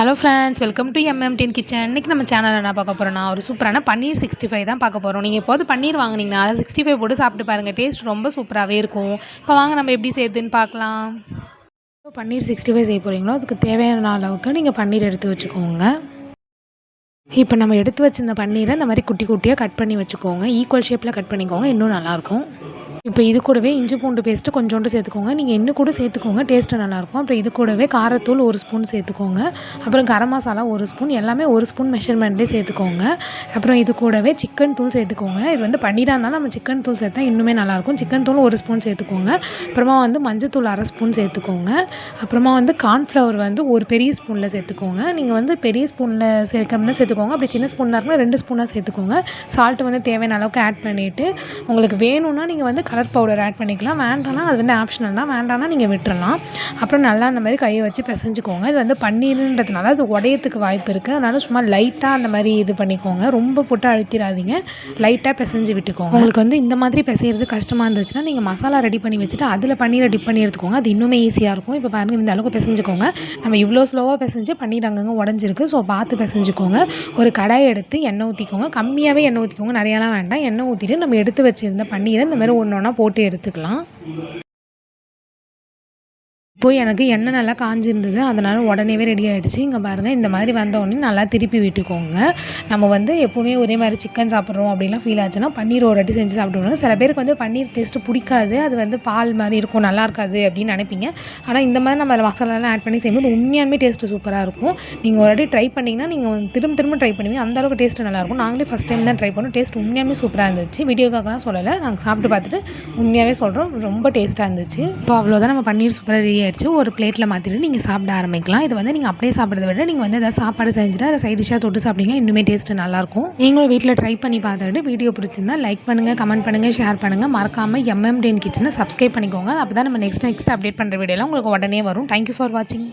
Hello friends welcome to எம்எம்டின் kitchen இன்றைக்கி நம்ம சேனலில் என்ன பார்க்க போகிறோம்னா ஒரு சூப்பரான பன்னீர் சிக்ஸ்டி ஃபைவ் தான் பார்க்க போகிறோம் நீங்கள் எப்போது பன்னீர் வாங்கினீங்கன்னா அதை சிக்ஸ்டி ஃபைவ் போட்டு சாப்பிட்டு பாருங்கள் டேஸ்ட் ரொம்ப சூப்பராகவே இருக்கும். இப்போ வாங்க நம்ம எப்படி செய்யுதுன்னு பார்க்கலாம். இப்போ பன்னீர் சிக்ஸ்டி ஃபைவ் செய்ய போகிறீங்களோ அதுக்கு தேவையான அளவுக்கு நீங்கள் பன்னீர் எடுத்து வச்சுக்கோங்க. இப்போ நம்ம எடுத்து வச்சிருந்த பன்னீரை இந்த மாதிரி குட்டி குட்டியாக கட் பண்ணி வச்சுக்கோங்க. ஈக்குவல் ஷேப்பில் கட் பண்ணிக்கோங்க. இன்னும் நல்லாயிருக்கும் இப்போ இது கூடவே இஞ்சி பூண்டு பேஸ்ட்டு கொஞ்சோண்டு சேர்த்துக்கோங்க. நீங்கள் இன்னும் கூட சேர்த்துக்கோங்க. டேஸ்ட்டு நல்லாயிருக்கும். அப்புறம் இது கூடவே காரத்தூள் ஒரு ஸ்பூன் சேர்த்துக்கோங்க. அப்புறம் கரம் மசாலா ஒரு ஸ்பூன் எல்லாமே ஒரு ஸ்பூன் மெஷர்மெண்ட்லேயே சேர்த்துக்கோங்க. அப்புறம் இது கூடவே சிக்கன் தூள் சேர்த்துக்கோங்க. இது வந்து பன்னீராக இருந்தாலும் நம்ம சிக்கன் தூள் சேர்த்தா இன்னுமே நல்லாயிருக்கும். சிக்கன் தூள் ஒரு ஸ்பூன் சேர்த்துக்கோங்க. அப்புறமா வந்து மஞ்சத்தூள் அரை ஸ்பூன் சேர்த்துக்கோங்க. அப்புறமா வந்து கார்ன்ஃப்ளவர் வந்து ஒரு பெரிய ஸ்பூனில் சேர்த்துக்கோங்க. நீங்கள் வந்து பெரிய ஸ்பூனில் சேர்க்கணும்னா சேர்த்துக்கோங்க. அப்படி சின்ன ஸ்பூனாக இருக்குன்னா ரெண்டு ஸ்பூனாக சேர்த்துக்கோங்க. சால்ட்டு வந்து தேவையான அளவுக்கு ஆட் பண்ணிவிட்டு உங்களுக்கு வேணும்னா நீங்கள் வந்து கலர் பவுடர் ஆட் பண்ணிக்கலாம். வேண்டாம்னா அது வந்து ஆப்ஷனல் தான். வேண்டாம்னா நீங்கள் விட்டுறலாம். அப்புறம் நல்லா அந்த மாதிரி கையை வச்சு பிசைஞ்சுக்கோங்க. இது வந்து பன்னீருன்றதுனால அது உடையத்துக்கு வாய்ப்பு இருக்குது அதனால சும்மா லைட்டாக அந்த மாதிரி இது பண்ணிக்கோங்க. ரொம்ப போட்டு அழுத்திடாதீங்க. லைட்டாக பிசைஞ்சு விட்டுக்கோங்க. உங்களுக்கு வந்து இந்த மாதிரி பிசைகிறது கஷ்டமாக இருந்துச்சுன்னா நீங்கள் மசாலா ரெடி பண்ணி வச்சுட்டு அதில் பன்னீரை டிப் பண்ணி எடுத்துக்கோங்க. அது இன்னுமே ஈஸியாக இருக்கும். இப்போ பாருங்கள் இந்த அளவுக்கு பிசைஞ்சுக்கோங்க. நம்ம இவ்வளோ ஸ்லோவாக பிசைஞ்சு பன்னீர் அங்கங்கே உடஞ்சிருக்கு. ஸோ பார்த்து பிசைஞ்சுக்கோங்க. ஒரு கடாய் எடுத்து எண்ணெய் ஊற்றிக்கோங்க கம்மியாகவே எண்ணெய் ஊற்றிக்கோங்க நிறையாலாம் வேண்டாம். எண்ணெய் ஊற்றிட்டு நம்ம எடுத்து வச்சுருந்த பன்னீரை இந்த மாதிரி ஒன்று ஒன்றா போட்டு எடுத்துக்கலாம். போய் எனக்கு எண்ணெய் நல்லா காஞ்சிருந்தது அதனால் உடனேவே ரெடி ஆகிடுச்சு இங்கே பாருங்கள் இந்த மாதிரி வந்த உடனே நல்லா திருப்பி விட்டுக்கோங்க. நம்ம வந்து எப்போவுமே ஒரே மாதிரி சிக்கன் சாப்பிட்றோம் அப்படிலாம் ஃபீல் ஆச்சுன்னா பன்னீர் ஒரு வாட்டி செஞ்சு சாப்பிடுவாங்க சில பேருக்கு வந்து பன்னீர் டேஸ்ட்டு பிடிக்காது அது வந்து பால் மாதிரி இருக்கும் நல்லா இருக்காது அப்படின்னு நினைப்பீங்க. ஆனால் இந்த மாதிரி நம்ம மசாலாலாம் ஆட் பண்ணி செய்யும்போது உண்மையாலுமே டேஸ்ட்டு சூப்பராக இருக்கும். நீங்கள் ஒரு வாட்டி ட்ரை பண்ணிங்கன்னா நீங்கள் வந்து திரும்ப திரும்ப ட்ரை பண்ணுவீங்க அந்த அளவுக்கு டேஸ்ட்டு நல்லாயிருக்கும் நாங்களே ஃபஸ்ட் டைம் தான் ட்ரை பண்ணோம் டேஸ்ட் உண்மையாலுமே சூப்பராக இருந்துச்சு. வீடியோக்காகலாம் சொல்லலை நாங்கள் சாப்பிட்டு பார்த்துட்டு உண்மையாகவே சொல்கிறோம் ரொம்ப டேஸ்ட்டாக இருந்துச்சு. இப்போ அவ்வளோதான் நம்ம பன்னீர் சூப்பராக ரெடி ஆயிடுச்சு. ஒரு பிளேட்டில் மாற்றிட்டு நீங்கள் சாப்பிட ஆரம்பிக்கலாம். இது வந்து நீங்கள் அப்படியே சாப்பிட்றத விட நீங்கள் வந்து எதாவது சாப்பாடு செஞ்சுட்டு அதை சைட் டிஷ்ஷாக தொட்டு சாப்பிட்டீங்கன்னா இன்னுமே டேஸ்ட்டு நல்லாயிருக்கும். நீங்களும் வீட்டில் ட்ரை பண்ணி பார்த்துட்டு வீடியோ பிடிச்சிருந்தா லைக் பண்ணுங்கள் கமெண்ட் பண்ணுங்கள் ஷேர் பண்ணுங்கள் மறக்காமல் எம்எம்டிஎன் கிச்சனை சப்ஸ்கிரைப் பண்ணிக்கோங்க. அப்போ தான் நம்ம நெக்ஸ்ட் நெக்ஸ்ட் அப்டேட் பண்ணுற வீடியோலாம் உங்களுக்கு உடனே வரும். தேங்க்யூ ஃபார் வாட்சிங்